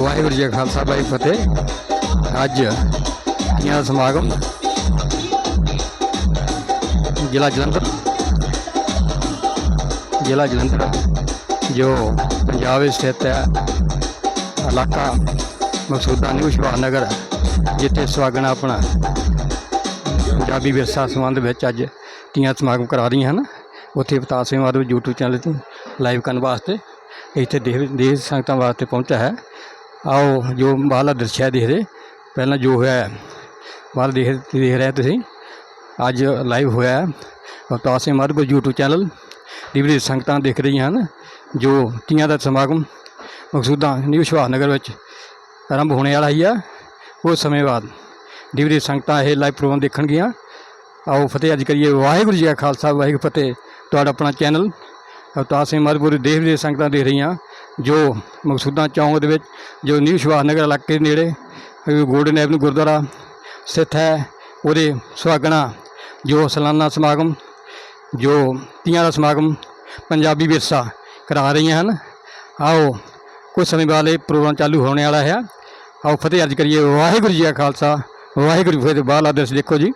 ਵਾਹਿਗੁਰੂ ਜੀ ਖਾਲਸਾ ਬਾਈ ਫਤਿਹ। ਅੱਜ ਤੀਆਂ ਦਾ ਸਮਾਗਮ? ਜ਼ਿਲ੍ਹਾ ਜਲੰਧਰ। ਜ਼ਿਲ੍ਹਾ ਜਲੰਧਰ, ਜੋ ਪੰਜਾਬ ਵਿੱਚ ਸਥਿਤ ਹੈ। ਇਲਾਕਾ ਮਕਸੂਦਾ ਨਿਊ ਸ਼ਵਾਹ ਨਗਰ ਜਿੱਥੇ ਸੁਹਾਗਣਾ ਆਪਣਾ ਪੰਜਾਬੀ ਵਿਰਸਾ ਸੰਬੰਧ ਵਿੱਚ ਅੱਜ ਤੀਆਂ ਸਮਾਗਮ ਕਰਾ ਰਹੀਆਂ ਹਨ। ਉੱਥੇ ਅਵਤਾਰ ਸਿੰਘ ਮਾਧਵ YouTube ਚੈਨਲ ਤੇ ਲਾਈਵ ਕਰਨ ਵਾਸਤੇ ਇੱਥੇ ਦੇਖ ਦੇਸ਼ ਸੰਗਤਾਂ ਵਾਸਤੇ ਪਹੁੰਚਿਆ ਹੈ। ਆਓ ਜੋ ਬਾਹਰਲਾ ਦ੍ਰਿਸ਼ ਹੈ ਦੇਖਦੇ ਪਹਿਲਾਂ ਜੋ ਹੋਇਆ ਹੈ, ਬਾਹਰ ਦੇਖ ਦੇਖ ਰਹੇ ਤੁਸੀਂ ਅੱਜ ਲਾਈਵ ਹੋਇਆ ਹੈ ਅਵਤਾਰ ਸਿੰਘ ਮਾਧਵ YouTube ਚੈਨਲ ਡਿਵਰੀ ਸੰਗਤਾਂ ਦੇਖ ਰਹੀਆਂ ਹਨ ਜੋ ਤੀਆਂ ਦਾ ਸਮਾਗਮ ਮਕਸੂਦਾ ਨਿਊ ਸ਼ਵਾਹ ਨਗਰ ਵਿੱਚ ਆਰੰਭ ਹੋਣੇ ਵਾਲਾ ਹੀ ਆ ਉਸ ਸਮੇਂ ਬਾਅਦ ਡਿਵਰੀ ਸੰਗਤਾਂ ਇਹ ਲਾਈਵ ਪ੍ਰੋਗਰਾਮ ਦੇਖਣਗੀਆਂ ਆਓ ਫਤਿਹ ਅੱਜ ਕਰੀਏ ਵਾਹਿਗੁਰੂ ਜੀ ਕਾ ਖਾਲਸਾ ਵਾਹਿਗੁਰੂ ਫਤਿਹ। ਤੁਹਾਡਾ ਆਪਣਾ ਚੈਨਲ ਅਵਤਾਰ ਸਿੰਘ ਮਾਧਪੁਰ ਦੇਸ਼ ਵਿਦੇਸ਼ ਸੰਗਤਾਂ ਦੇਖ ਰਹੀਆਂ। ਜੋ ਮਕਸੂਦਾਂ ਚੌਂਕ ਦੇ ਵਿੱਚ, ਜੋ ਨਿਊ ਸੁਭਾਸ਼ ਨਗਰ ਇਲਾਕੇ ਦੇ ਨੇੜੇ ਗੋਲਡਨ ਐਵਨਿਊ ਗੁਰਦੁਆਰਾ ਸਥਿਤ ਹੈ, ਉਹਦੇ ਸੁਹਾਗਣਾ ਜੋ ਸਾਲਾਨਾ ਸਮਾਗਮ, ਜੋ ਤੀਆਂ ਦਾ ਸਮਾਗਮ ਪੰਜਾਬੀ ਵਿਰਸਾ ਕਰਾ ਰਹੀਆਂ ਹਨ। ਆਓ, ਕੁਝ ਸਮੇਂ ਬਾਅਦ ਇਹ ਪ੍ਰੋਗਰਾਮ ਚਾਲੂ ਹੋਣੇ ਵਾਲਾ ਹੈ। ਆਓ, ਫਤਿਹ ਅਰਜ ਕਰੀਏ, ਵਾਹਿਗੁਰੂ ਜੀ ਕਾ ਖਾਲਸਾ, ਵਾਹਿਗੁਰੂ ਜੀ ਕੀ ਫਤਿਹ ਬਾਹਲਾ ਦਰਸ ਦੇਖੋ ਜੀ।